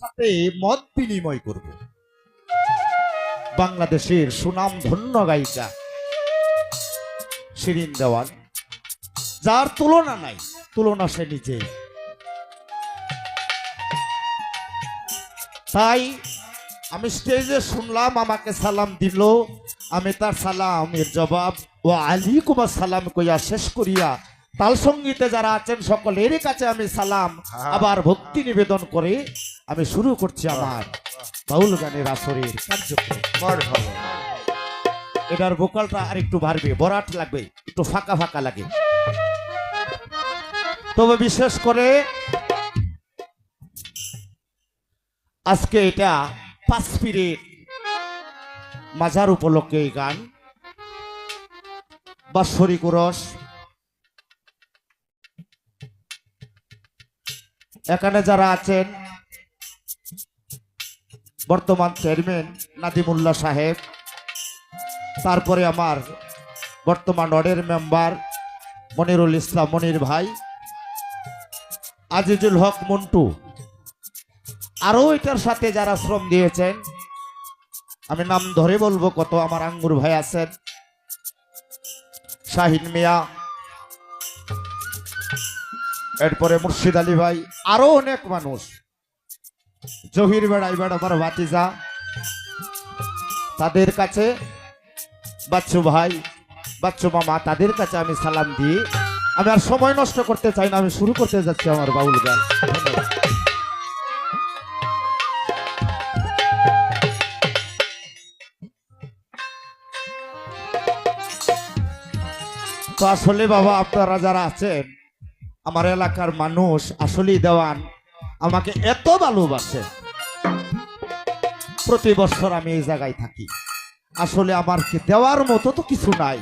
সাথে মত বিনিময় করব। বাংলাদেশের সুনাম ধন্য গায়িকা শিরিন দেওয়ান যার তুলনা নাই তুলনা সে নিজে। তাই আমি স্টেজে শুনলাম আমাকে সালাম দিল আমি তার সালামের জবাব ও আলী কুমার সালাম কইয়া শেষ করিয়া তাল সঙ্গীতে যারা আছেন সকলের কাছে আমি সালাম আবার ভক্তি নিবেদন করে আমি শুরু করছি আমার বাউল গানের আসরের কার্যক্রম। এটার ভোকালটা আর একটু বাড়বে বরাট লাগবে একটু ফাঁকা ফাঁকা লাগে। তবে বিশেষ করে আজকে এটা পাঁচ পীরের মাজার উপলক্ষে এই গান। বাৎসরিক রস এখানে যারা আছেন বর্তমান চেয়ারম্যান নাদিমুল্লাহ সাহেব, তারপরে আমার বর্তমান অর্ডের মেম্বার মনিরুল ইসলাম মনির ভাই, আজিজুল হক মন্টু। আরও এটার সাথে যারা শ্রম দিয়েছেন, আমি নাম ধরে বলব কত আমার আঙ্গুর ভাই আছেন। শাহিন মিয়া, এরপরে মুর্শিদ আলী ভাই, আরও অনেক মানুষ। জহির বেড়া আমার ভাতিজা। তাদের কাছে, বাচ্চু ভাই, বাচ্চু মামা, তাদের কাছে আমি সালাম দিই। আমি আর সময় নষ্ট করতে চাই না, আমি শুরু করতে যাচ্ছি আমার বাউল গান। তো আসলে বাবা, আপনারা যারা আছেন, আমার এলাকার মানুষ আসলেই দেওয়ান। আমাকে এত ভালোবাসে। প্রতি বছর আমি এই জায়গায় থাকি। আসলে আমার দেওয়ার মতো তো কিছু নাই।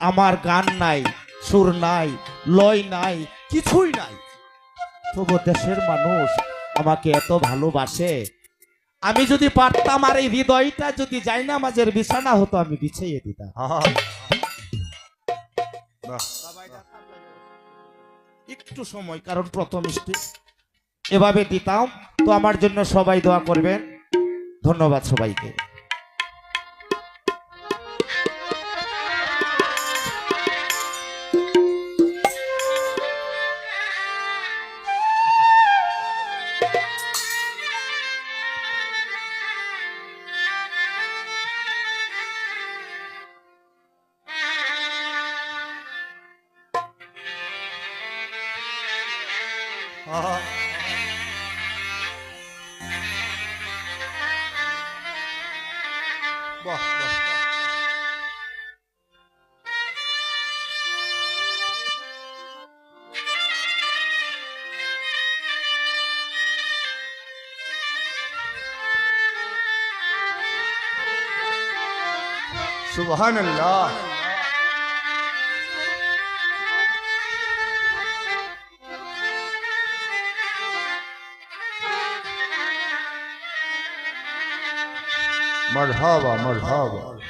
আমার গান নাই সুর নাই লয় নাই কিছুই নাই। তবু দেশের মানুষ আমাকে এত ভালোবাসে। আমি যদি পারতাম আর এই হৃদয়টা যদি যাই না মাঝের বিছানা হতো আমি বিছাইয়ে দিতাম। একটু সময় কারণ প্রথম স্টেজ। এভাবে দিতাম। তো আমার জন্য সবাই দোয়া করবেন। ধন্যবাদ সবাইকে। سبحان الله. مرحبا مرحبا.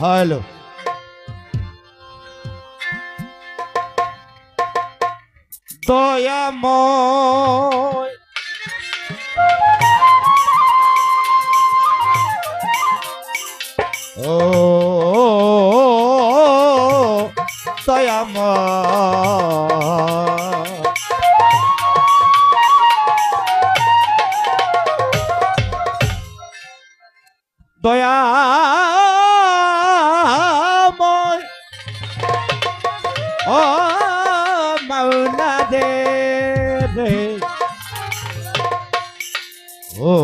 হ্যালো। দয়াময় ও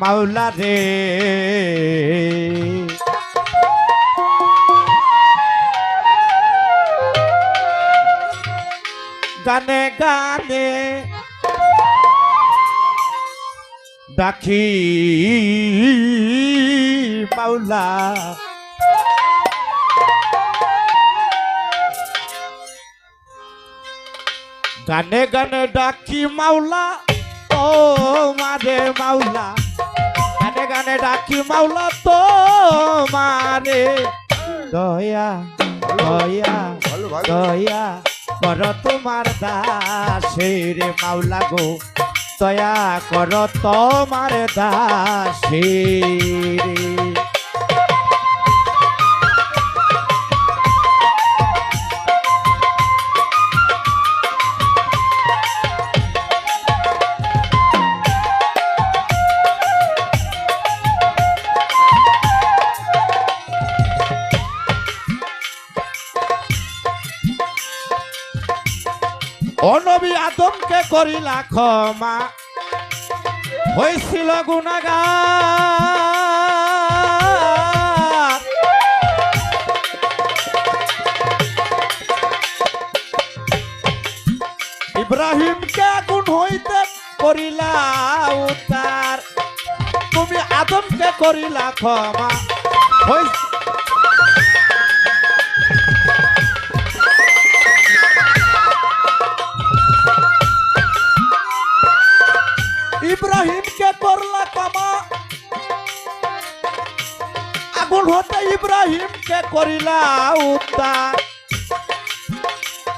মাওলা রে। গানে গানে ডাকি মাওলা। গানে গানে ডাকি মাওলা ও মারে মাওলা। গানে গানে ডাকি মাওলা তো মারে। দয়া দয়া দয়া কর তোমার দাসের মাওলা গো। দয়া কর তোমার দাসের। করিলা ক্ষমা। হয়েছিল গুণাগার। ইব্রাহিমকে আগুন হইতে করিলা উতার তুমি আদমকে করিলা ক্ষমা। হইছে হতে ইব্রাহিমকে করিলা উদ্ধার।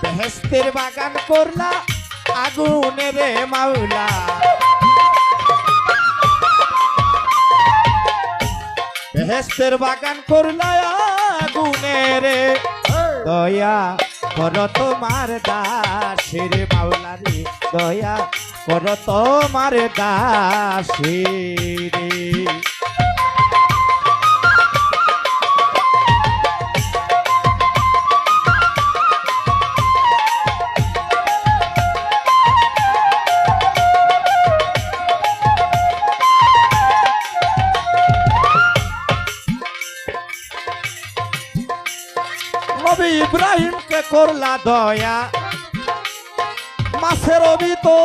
বেহেস্তের বাগান করলা, আগুনে রে মাওলা বেহেস্তের বাগান করলা, আগুনে রে। দয়া কর তোমার দাসের মাওলা রে, দয়া কর তোমার দাসের। ইব্রাহিমকে করলা দয়া। মাছের তো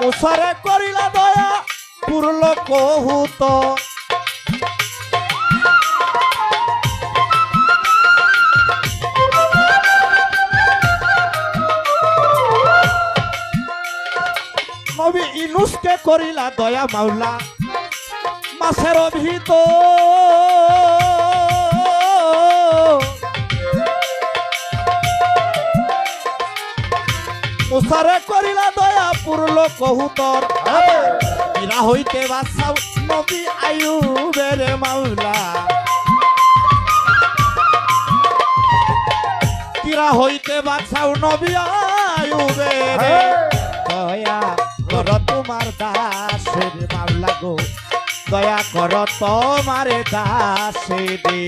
মুসারে করিলা দয়া পুরল কহুত। করিলা দয়া মাওলা মাছের অভিত মুসারে করিলা দয়া পুরল কহুতর ইরা হইতে বাসাও নবী আয়ুবের মাওলা। কিরা হইতে বাছাও নবী আয়ুবের দয়া কর তোমার দাসের মাওলা গো। দয়া কর তোমার দাসে দে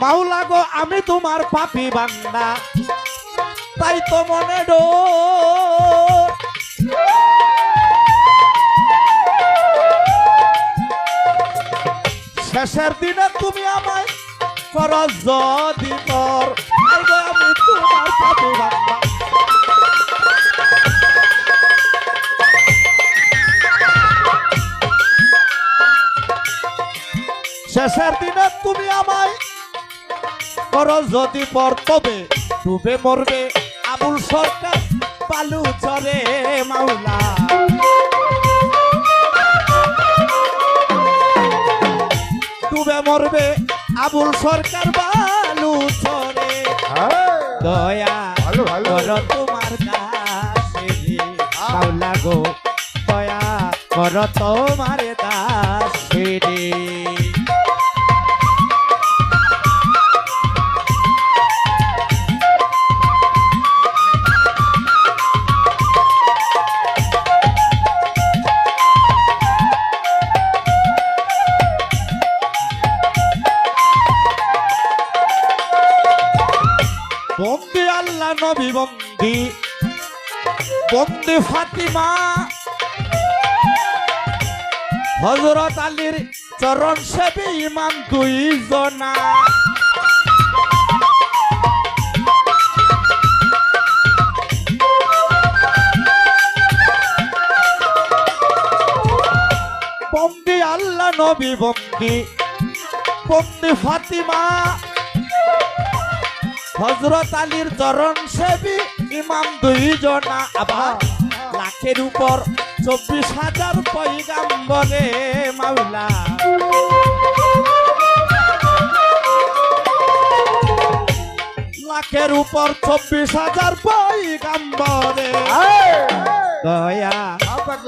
মাওলা আমি তোমার পাপি বান্দা। তাই তো মনে ডো। শেষের দিনে তুমি আমায় খরচ যদি কর আমি তোমার বান্দা শেষের দিনে তুমি আমায় করো যদি পর, তবে ডুবে মরবে। আবুল সরকার বালু চরে মাওলা। ডুবে মরবে আবুল সরকার বালু চরে হ্যাঁ, দয়া কর তোমার দাসে মাওলা গো দয়া কর তোমার বন্দি ফাতিমা। হজরত আলীর চরণ সেবী ইমাম দুই জনা বন্দি আল্লাহ নবী বন্দি বন্দি ফাতিমা। হজরত আলীর চরণ সেবী ইমাম দুইজনা আবার লাখের উপর চব্বিশ হাজার পৈগাম্বরে মাওলা লাখের উপর চব্বিশ হাজার পৈগাম্বরে দয়া।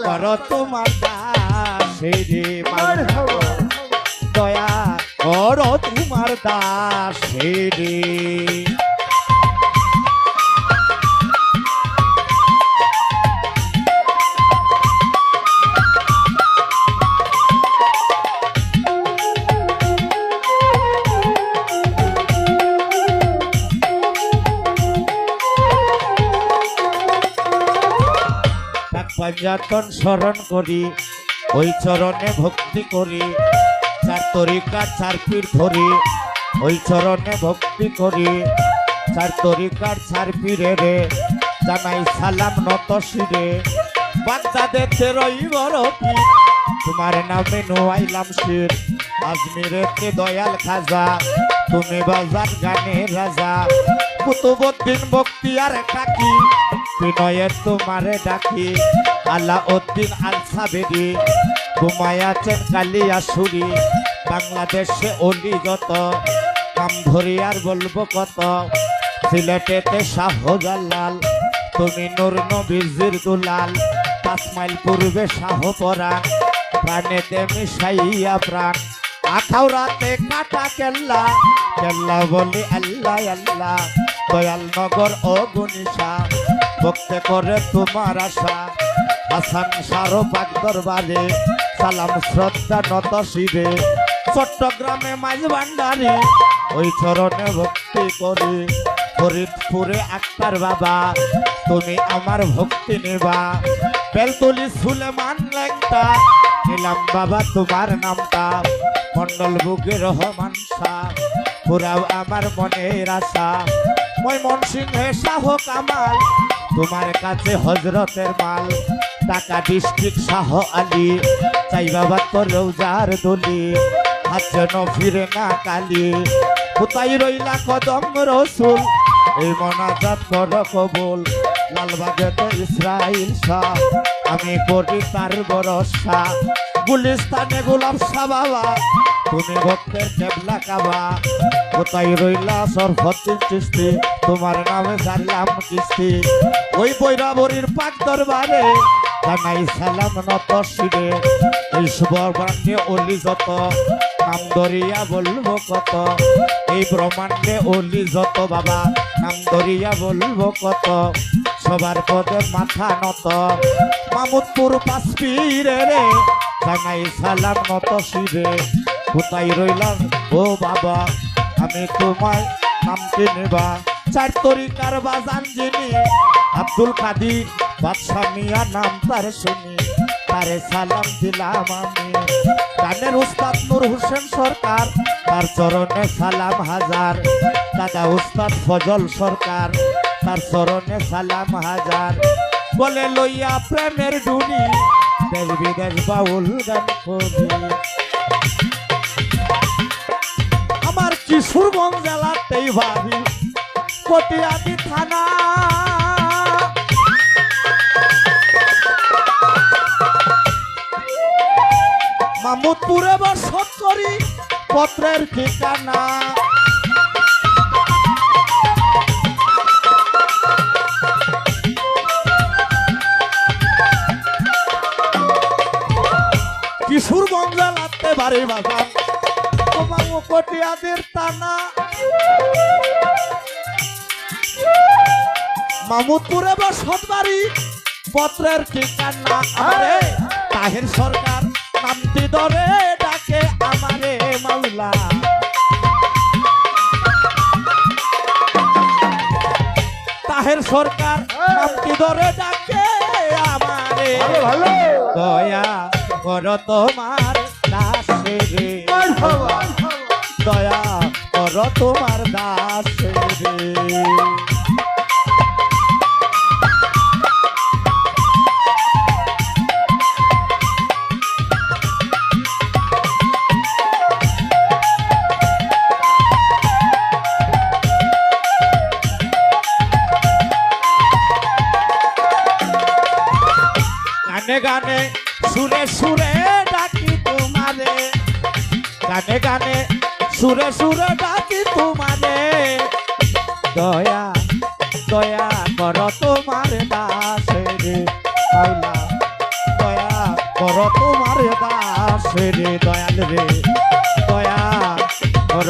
কর তোমার দাসে রে মাওলা মারহাবা। দয়া কর তোমার দাসে পাঞ্জাতন স্মরণ করি, ওই চরণে ভক্তি করি চার তরিকা চার পীর ধরি, ওই চরণে ভক্তি করি চার তরিকার চার পীরে রে, জানাই সালাম নত শিরে। বাগদাদেতে রইবর পীর তোমার নামে নোয়াইলাম শির। আজমিরেতে দয়াল খাজা, তুমি বাজার গানে রাজা। কুতুবুদ্দিন বক্তিয়ার কাকি বিনয়ের তোমারে ডাকি আল্লাহ উদ্দিন আল সাবেরি ঘুমায়াছেন কালিয়া সুরি, বাংলাদেশে অলি যত কাম ধরি আর বলব কত। সিলেটেতে শাহজালাল, তুমি নূর নবীজির দুলাল। পাঁচ মাইল পূর্বে শাহ পরাণ, প্রাণেতে মিশাইয়া প্রাণ। আখাউরাতে কাটা কেল্লা কেল্লা বলি আল্লাহ আল্লাহ। দয়াল নগর ও গুনিশা ভক্তে করে তোমার আশা। হাসান সারো পাক দরবারে, সালাম শ্রদ্ধা নত শিরে। চট্টগ্রামে মাঝ ভান্ডারি, ওই চরণে ভক্তি করি। ফরিদপুরে আক্তার বাবা, তুমি আমার ভক্তি নেবা। বেলতলি সুলেমান লেংটা নিলাম বাবা তোমার নামটা। মন্ডল বুকে রহমান শাহ, পুরাও আমার মনের আশা। ময়মন সিংহে শাহ কামাল তোমার কাছে হজরতের মাল, টাকা ডিস্ট্রিক্ট শাহ আলী। চাই বাবা তো রৌজার দলি, হাত যেন ফিরে না কালি। কোথায় রইলা কদম রসুল? এই মনাজাত কর কবুল লালবাগেতে ইসরাইল শাহ। আমি করি তার ভরসা গুলিস্তানে গোলাপ শাহ বাবা তুমি ভক্তের কেবলা কাবা। কোথায় রইলা সরফতি চিস্তি তোমার নামে সারলাম কিস্তি। ওই বৈরাবরীর পাক দরবারে জানাই সালাম নত শিরে। এই শুভ ব্রাহ্মে অলি যত, নাম দরিয়া বলব কত। এই ব্রহ্মাণ্ডে অলি যত বাবা, নাম দরিয়া বলব কত। সবার পদে মাথা নত। মামুদপুর পাশপিরে রে জানাই সালাম নত শিরে। কোথায় রইলাম? ও বাবা, আমি তোমায় নামটি নেবা চার তরিকার বাজান যিনি আব্দুল কাদির বাদশাহ মিয়া নাম তার শুনি। তারে সালাম দিলাম আমি। গানের উস্তাদ নূর হোসেন সরকার, তার চরণে সালাম হাজার। দাদা উস্তাদ ফজল সরকার, তার চরণে সালাম হাজার। বলে লইয়া প্রেমের ডুনি দেশ বিদেশ বাউল গান করি আমার কিশোরগঞ্জ জেলাতেই বাড়ি, কটিয়াদি থানা। মামুদপুরে বসত করি, পত্রের ঠিকানা। কিশোরগঞ্জ লাগতে বাড়ি বাগান তোমার কটিয়াদের টানা মামুদপুরে বসত বাড়ি পত্রের ঠিকানা আরে তাহের সরকার নামটি ধরে ডাকে আমারে মাওলা। তাহের সরকার নামটি ধরে ডাকে আমারে। ভালো ভালো। দয়া কর তোমার দাসে রে। দয়া কর তোমার দাসে রে গানে গানে সুরে সুরে ডাকি তোমারে। গানে গানে সুরে সুরে ডাকি তোমারে। দয়া দয়া কর তোমার দাসে রে আল্লাহ। দয়া কর তোমার দাসে রে দয়াল রে। দয়া কর